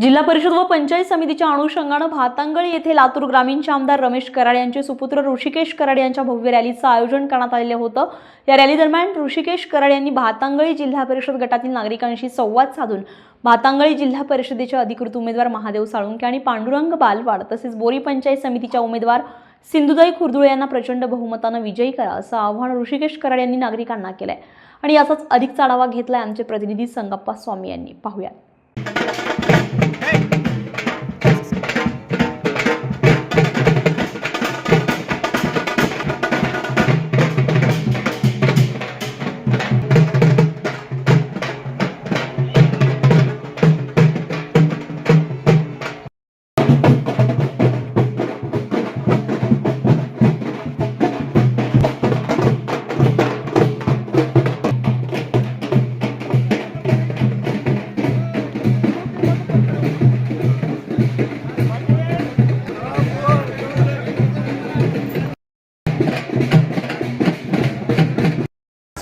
जिल्हा परिषद व पंचायत समितीच्या अनुषंगानं भातांगळ येथे लातूर ग्रामीणचे आमदार रमेश कराड यांचे सुपुत्र ऋषिकेश कराड यांच्या भव्य रॅलीचं आयोजन करण्यात आलेलं होतं. या रॅली दरम्यान ऋषिकेश कराड यांनी भातांगळी जिल्हा परिषद गटातील नागरिकांशी संवाद साधून भातांगळी जिल्हा परिषदेचे अधिकृत उमेदवार महादेव साळुंके आणि पांडुरंग बालवाड तसेच बोरी पंचायत समितीच्या उमेदवार सिंधुदाई खुर्दुळे यांना प्रचंड बहुमतानं विजयी करा असं आव्हान ऋषिकेश कराड यांनी नागरिकांना केलंय. आणि याचाच अधिकचा आढावा घेतलाय आमचे प्रतिनिधी संगप्पा स्वामी यांनी. पाहूया.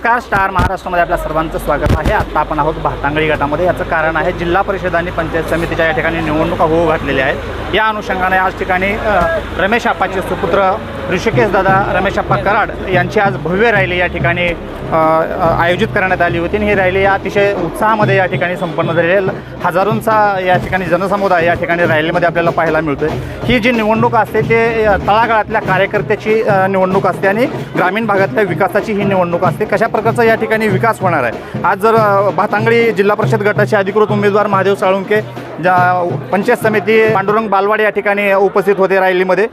नमस्कार स्टार महाराष्ट्रामध्ये आपल्या सर्वांचं स्वागत आहे. आत्ता आपण आहोत भातांगळी गटामध्ये. याचं कारण आहे जिल्हा परिषद आणि पंचायत समितीच्या या ठिकाणी निवडणुका होऊ घातलेल्या आहेत. या अनुषंगाने आज ठिकाणी रमेश आपाचे सुपुत्र ऋषिकेश दादा रमेश आप्पा कराड यांची आज भव्य रॅली या ठिकाणी आयोजित करण्यात आली होती. आणि ही रॅली अतिशय उत्साहामध्ये या ठिकाणी संपन्न झालेली हजारोंचा या ठिकाणी जनसमुदाय या ठिकाणी रॅलीमध्ये आपल्याला पाहायला मिळतोय. ही जी निवडणूक असते ते तळागाळातल्या कार्यकर्त्याची निवडणूक असते आणि ग्रामीण भागातल्या विकासाची ही निवडणूक असते. कशा प्रकारचा या ठिकाणी विकास होणार आहे? आज जर भातांगडी भातांगळी जिल्हा परिषद गटाचे अधिकृत उमेदवार महादेव साळुंके ज्या पंचायत समिती पांडुरंग बालवाड या ठिकाणी उपस्थित होते रॅलीमध्ये.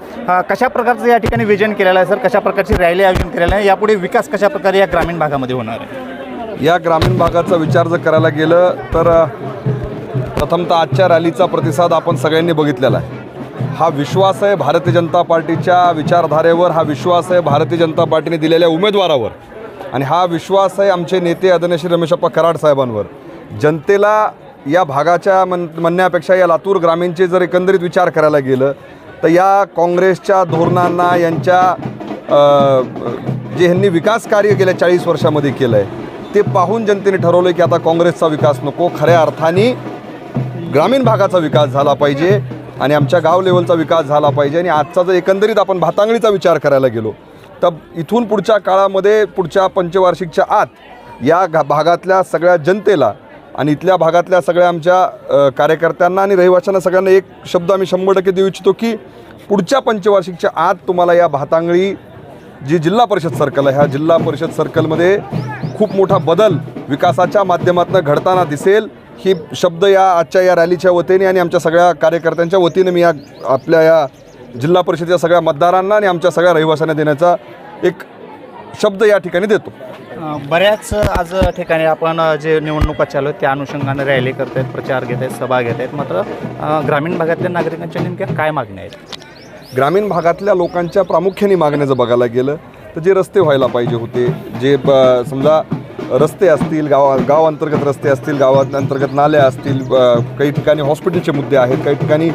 कशा प्रकारचं या ठिकाणी विजन केलेलं आहे सर? कशा प्रकारची रॅली आयोजन केलेलं आहे? यापुढे विकास कशा प्रकारे या ग्रामीण भागामध्ये होणार आहे? या ग्रामीण भागाचा विचार जर करायला गेलं तर प्रथमतः आजच्या रॅलीचा प्रतिसाद आपण सगळ्यांनी बघितलेला आहे. हा विश्वास आहे भारतीय जनता पार्टीच्या विचारधारेवर हा विश्वास आहे भारतीय जनता पार्टीने दिलेल्या उमेदवारावर. आणि हा विश्वास आहे आमचे नेते आदरणीय श्री रमेशप्पा कराड साहेबांवर. जनतेला या भागाच्या म्हण म्हणण्यापेक्षा या लातूर ग्रामीणचे जर एकंदरीत विचार करायला गेलं तर या काँग्रेसच्या धोरणांना यांच्या जे ह्यांनी विकास कार्य गेल्या चाळीस वर्षामध्ये केलं आहे ते पाहून जनतेने ठरवलं की आता काँग्रेसचा विकास नको. खऱ्या अर्थाने ग्रामीण भागाचा विकास झाला पाहिजे आणि आमच्या गाव लेवलचा विकास झाला पाहिजे आणि आजचा जर एकंदरीत आपण भातांगळीचा विचार करायला गेलो तर इथून पुढच्या काळामध्ये पुढच्या पंचवार्षिकच्या आत या घा भागातल्या सगळ्या जनतेला आणि इथल्या भागातल्या सगळ्या आमच्या कार्यकर्त्यांना आणि रहिवाशांना सगळ्यांना एक शब्द आम्ही शंभर टक्के देऊ इच्छितो की पुढच्या पंचवार्षिकच्या आत तुम्हाला या भातांगळी जी जिल्हा परिषद सर्कल आहे ह्या जिल्हा परिषद सर्कलमध्ये खूप मोठा बदल विकासाच्या माध्यमातून घडताना दिसेल. ही शब्द या आजच्या या रॅलीच्या वतीने आणि आमच्या सगळ्या कार्यकर्त्यांच्या वतीने मी या आपल्या या जिल्हा परिषदेच्या सगळ्या मतदारांना आणि आमच्या सगळ्या रहिवाशांना देण्याचा एक शब्द या ठिकाणी देतो. बऱ्याच आज ठिकाणी आपण जे निवडणुका चालू आहेत त्या अनुषंगाने रॅली करत आहेत प्रचार घेत आहेत सभा घेत आहेत. मात्र ग्रामीण भागातल्या नागरिकांच्या नेमक्या काय मागण्या आहेत? ग्रामीण भागातल्या लोकांच्या प्रामुख्याने मागण्याचं बघायला गेलं तर जे रस्ते व्हायला पाहिजे होते जे ब समजा रस्ते असतील गावा गाव अंतर्गत रस्ते असतील गावात अंतर्गत नाल्या असतील काही ठिकाणी हॉस्पिटलचे मुद्दे आहेत काही ठिकाणी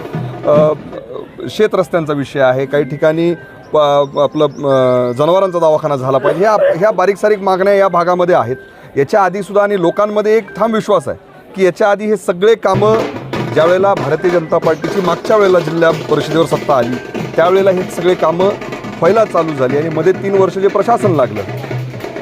शेत रस्त्यांचा विषय आहे काही ठिकाणी प- आपलं जनावरांचा दवाखाना झाला पाहिजे. ह्या ह्या बारीक सारीक मागण्या या भागामध्ये आहेत. याच्या आधीसुद्धा आणि लोकांमध्ये एक ठाम विश्वास आहे की याच्या आधी हे सगळे कामं ज्यावेळेला भारतीय जनता पार्टीची मागच्या वेळेला जिल्हा परिषदेवर सत्ता आली त्यावेळेला हे सगळे कामं पहिला चालू झाली आणि मध्ये तीन वर्ष जे प्रशासन लागलं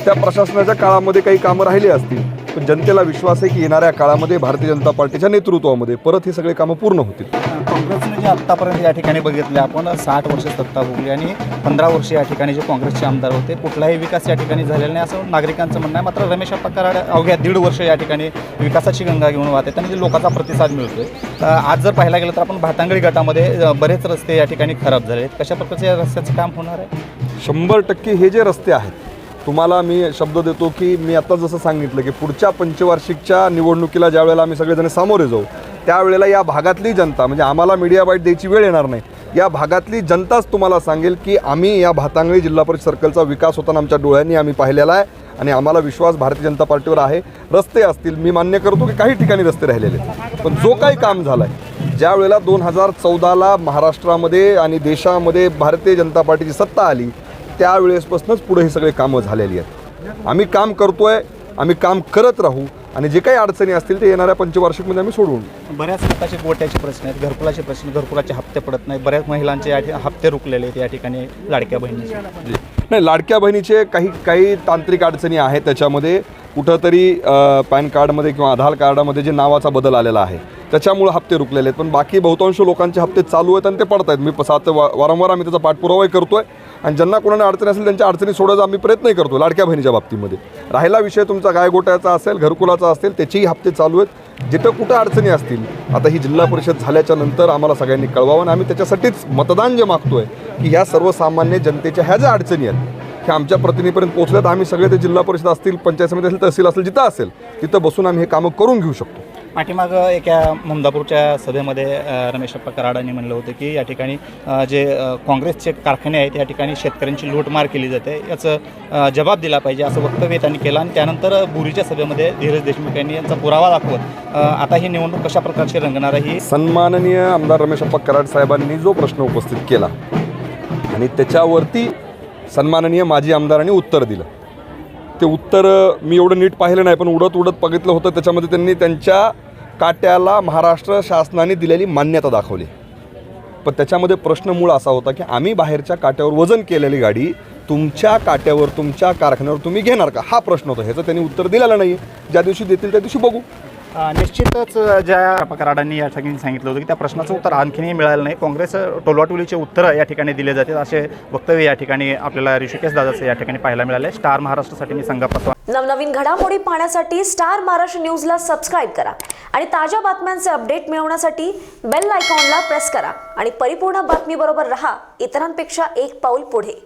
त्या प्रशासनाच्या काळामध्ये काही कामं राहिली असतील पण जनतेला विश्वास आहे की येणाऱ्या काळामध्ये भारतीय जनता पार्टीच्या नेतृत्वामध्ये परत हे सगळे कामं पूर्ण होतील. काँग्रेसने जे आत्तापर्यंत या ठिकाणी बघितले आपण साठ वर्ष सत्ता भोगली आणि पंधरा वर्ष या ठिकाणी जे काँग्रेसचे आमदार होते कुठलाही विकास या ठिकाणी झालेला नाही असं नागरिकांचं म्हणणं आहे. मात्र रमेश अप्पा कराड अवघ्या दीड वर्ष या ठिकाणी विकासाची गंगा घेऊन वाहत जे लोकांचा प्रतिसाद मिळतोय आज जर पाहायला गेलं तर आपण भातांगळी गटामध्ये बरेच रस्ते या ठिकाणी खराब झाले आहेत कशा प्रकारचं या रस्त्याचं काम होणार आहे? शंभर टक्के हे जे रस्ते आहेत तुम्हाला मी शब्द देतो की मी आता जसं सांगितलं की पुढच्या पंचवार्षिकच्या निवडणुकीला ज्या वेळेला आम्ही सगळेजण सामोरे जाऊ त्यावेळेला या भागातली जनता म्हणजे आम्हाला मीडिया बाईट द्यायची वेळ येणार नाही या भागातली जनताच तुम्हाला सांगेल की आम्ही या भातांगळी जिल्हा परिषद सर्कलचा विकास होताना आमच्या डोळ्यांनी आम्ही पाहिलेला आहे आणि आम्हाला विश्वास भारतीय जनता पार्टीवर आहे रस्ते असतील मी मान्य करतो की काही ठिकाणी रस्ते राहिलेले आहेत. पण जो काही काम झालं आहे ज्या वेळेला दोन हजार चौदाला महाराष्ट्रामध्ये आणि देशामध्ये भारतीय जनता पार्टीची सत्ता आली त्यावेळेसपासूनच पुढे ही सगळे कामं झालेली आहेत. आम्ही काम करतोय आम्ही काम करत राहू आणि जे काही अडचणी असतील ते येणाऱ्या पंचवार्षिकमध्ये आम्ही सोडवून बऱ्याच प्रकारचे गोट्याचे प्रश्न आहेत घरकुलाचे प्रश्न घरकुलाचे हप्ते पडत नाही. बऱ्याच महिलांचे या हप्ते रुकलेले आहेत या ठिकाणी लाडक्या बहिणीचे. नाही लाडक्या बहिणीचे काही काही तांत्रिक अडचणी आहेत त्याच्यामध्ये. कुठंतरी पॅन कार्डमध्ये किंवा आधार कार्डामध्ये जे नावाचा बदल आलेला आहे त्याच्यामुळे हप्ते रुकलेले आहेत. पण बाकी बहुतांश लोकांचे हप्ते चालू आहेत आणि ते पडत आहेत मी सात वा- वारंवार आम्ही त्याचा पाठपुरावाही करतोय. आणि ज्यांना कोणाला अडचणी असेल त्यांच्या अडचणी सोडायचा आम्ही प्रयत्नही करतो लाडक्या बहिणीच्या बाबतीमध्ये. राहिला विषय तुमचा गायगोट्याचा असेल घरकुलाचा असेल त्याचेही हप्ते चालू आहेत. जिथं कुठं अडचणी असतील आता ही जिल्हा परिषद झाल्याच्यानंतर आम्हाला सगळ्यांनी कळवावं आणि आम्ही त्याच्यासाठीच मतदान जे मागतोय की ह्या सर्वसामान्य जनतेच्या ह्या ज्या अडचणी आहेत ह्या आमच्या प्रतिनिधीपर्यंत पोहोचल्यात. आम्ही सगळे ते जिल्हा परिषद असतील पंचायत समिती असेल तहसील असेल जिथं असेल तिथं बसून आम्ही हे कामं करून घेऊ शकतो. पाठीमाग एका ममदापूरच्या सभेमध्ये रमेश रमेशप्पा कराडांनी म्हणलं होतं की या ठिकाणी जे काँग्रेसचे कारखाने आहेत या ठिकाणी शेतकऱ्यांची लूटमार केली जाते. याचं जबाब दिला पाहिजे असं वक्तव्य त्यांनी केलं आणि त्यानंतर बुरीच्या सभेमध्ये धीरज देशमुख यांनी यांचा पुरावा दाखवत आता ही निवडणूक कशा प्रकारची रंगणार आहे ही सन्माननीय आमदार रमेशप्पा कराड साहेबांनी जो प्रश्न उपस्थित केला आणि त्याच्यावरती सन्माननीय माजी आमदारांनी उत्तर दिलं. ते उत्तर मी एवढं नीट पाहिलं नाही पण उडत उडत बघितलं होतं. त्याच्यामध्ये त्यांनी त्यांच्या काट्याला महाराष्ट्र शासनाने दिलेली मान्यता दाखवली. पण त्याच्यामध्ये प्रश्न मूळ असा होता की आम्ही बाहेरच्या काट्यावर वजन केलेली गाडी तुमच्या काट्यावर तुमच्या कारखान्यावर तुम्ही घेणार का? हा प्रश्न होता. ह्याचं त्यांनी उत्तर दिलेलं नाही. ज्या दिवशी देतील त्या दिवशी बघू. निश्चितच ज्या कराडांनी या ठिकाणी सांगितलं होतं की त्या प्रश्नाचं उत्तर आणखीनही मिळालं नाही. काँग्रेस टोलवाटोलीचे उत्तरं या ठिकाणी दिले जातात. असे वक्तव्य या ठिकाणी आपल्याला ऋषिकेश दादाचं या ठिकाणी पाहायला मिळाले स्टार महाराष्ट्रासाठी मी संघापासून नवनवीन घडामोडी पाहण्यासाठी स्टार महाराष्ट्र न्यूजला सबस्क्राईब करा आणि ताज्या बातम्यांचे अपडेट मिळवण्यासाठी बेल आयकॉनला प्रेस करा. आणि परिपूर्ण बातमीबरोबर रहा. इतरांपेक्षा एक पाऊल पुढे.